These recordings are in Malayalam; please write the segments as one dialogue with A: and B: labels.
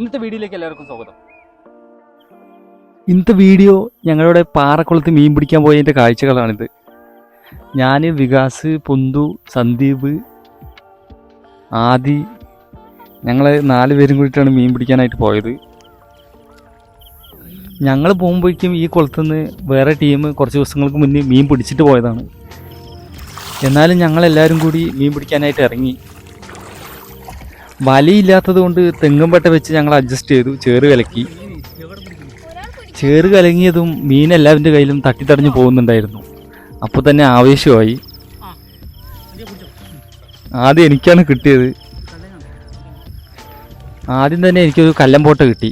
A: ഇന്നത്തെ വീഡിയോയിലേക്ക് എല്ലാവർക്കും സ്വാഗതം.
B: ഇന്നത്തെ വീഡിയോ ഞങ്ങളുടെ പാറക്കുളത്ത് മീൻ പിടിക്കാൻ പോയതിന്റെ കാഴ്ചകളാണിത്. ഞാൻ വികാസ് പൊന്തു സന്ദീപ് ആദി ഞങ്ങൾ നാല് പേരും കൂടിയിട്ടാണ് മീൻ പിടിക്കാനായിട്ട് പോയത്. ഞങ്ങൾ പോകുമ്പോഴേക്കും ഈ കുളത്തുനിന്ന് വേറെ ടീം കുറച്ച് ദിവസങ്ങൾക്ക് മുന്നേ മീൻ പിടിച്ചിട്ട് പോയതാണ്. എന്നാലും ഞങ്ങളെല്ലാവരും കൂടി മീൻ പിടിക്കാനായിട്ട് ഇറങ്ങി. വലയില്ലാത്തത് കൊണ്ട് തെങ്ങുംപട്ട വെച്ച് ഞങ്ങൾ അഡ്ജസ്റ്റ് ചെയ്തു. ചേറ് കലക്കി. ചേറ് കലങ്ങിയതും മീൻ കയ്യിലും തട്ടിത്തടഞ്ഞു പോകുന്നുണ്ടായിരുന്നു. അപ്പോൾ തന്നെ ആവേശമായി. ആദ്യം എനിക്കാണ് കിട്ടിയത്. ആദ്യം തന്നെ എനിക്കൊരു കല്ലമ്പോട്ട കിട്ടി.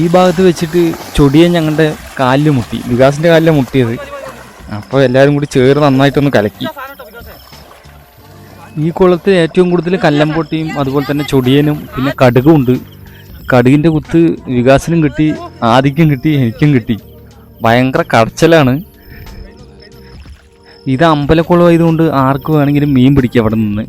B: ഈ ഭാഗത്ത് വെച്ചിട്ട് ചൊടിയെ ഞങ്ങളുടെ കാലിൽ മുട്ടി. വികാസിന്റെ കാലിൽ മുട്ടിയത്. അപ്പോൾ എല്ലാവരും കൂടി ചേറ് നന്നായിട്ടൊന്ന് കലക്കി. ഈ കുളത്തിൽ ഏറ്റവും കൂടുതൽ കല്ലമ്പൊട്ടിയും അതുപോലെ തന്നെ ചൊടിയനും പിന്നെ കടുകും ഉണ്ട്. കടുകിന്റെ കുത്ത് വികാസിനും കിട്ടി ആദിക്കും കിട്ടി എനിക്കും കിട്ടി. ഭയങ്കര കടച്ചലാണ് ഇത് അമ്പലക്കുളം ആയതുകൊണ്ട് ആർക്ക് വേണമെങ്കിലും മീൻ പിടിക്കാം അവിടെ നിന്ന്.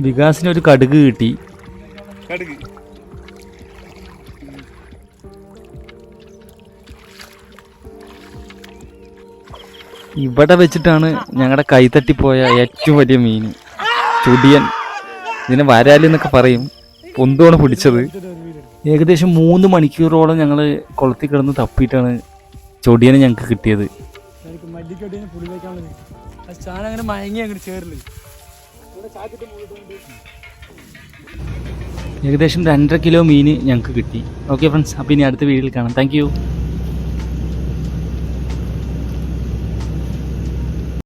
B: വികാസിന് ഒരു കടുക് കിട്ടി.
C: കടുക്.
B: ഇവിടെ വെച്ചിട്ടാണ് ഞങ്ങളുടെ കൈതട്ടിപ്പോയ ഏറ്റവും വലിയ മീൻ ചുടിയൻ. ഇതിനെ വരാലി എന്നൊക്കെ പറയും. പൊന്തുമാണ് പിടിച്ചത്. ഏകദേശം മൂന്ന് മണിക്കൂറോളം ഞങ്ങൾ കുളത്തിൽ കിടന്ന് തപ്പിയിട്ടാണ് ചൊടിയനെ ഞങ്ങൾക്ക് കിട്ടിയത്. ഏകദേശം രണ്ടര കിലോ മീൻ ഞങ്ങൾക്ക് കിട്ടി. Okay friends. അപ്പം ഇനി അടുത്ത വീഡിയോയിൽ കാണാം. താങ്ക്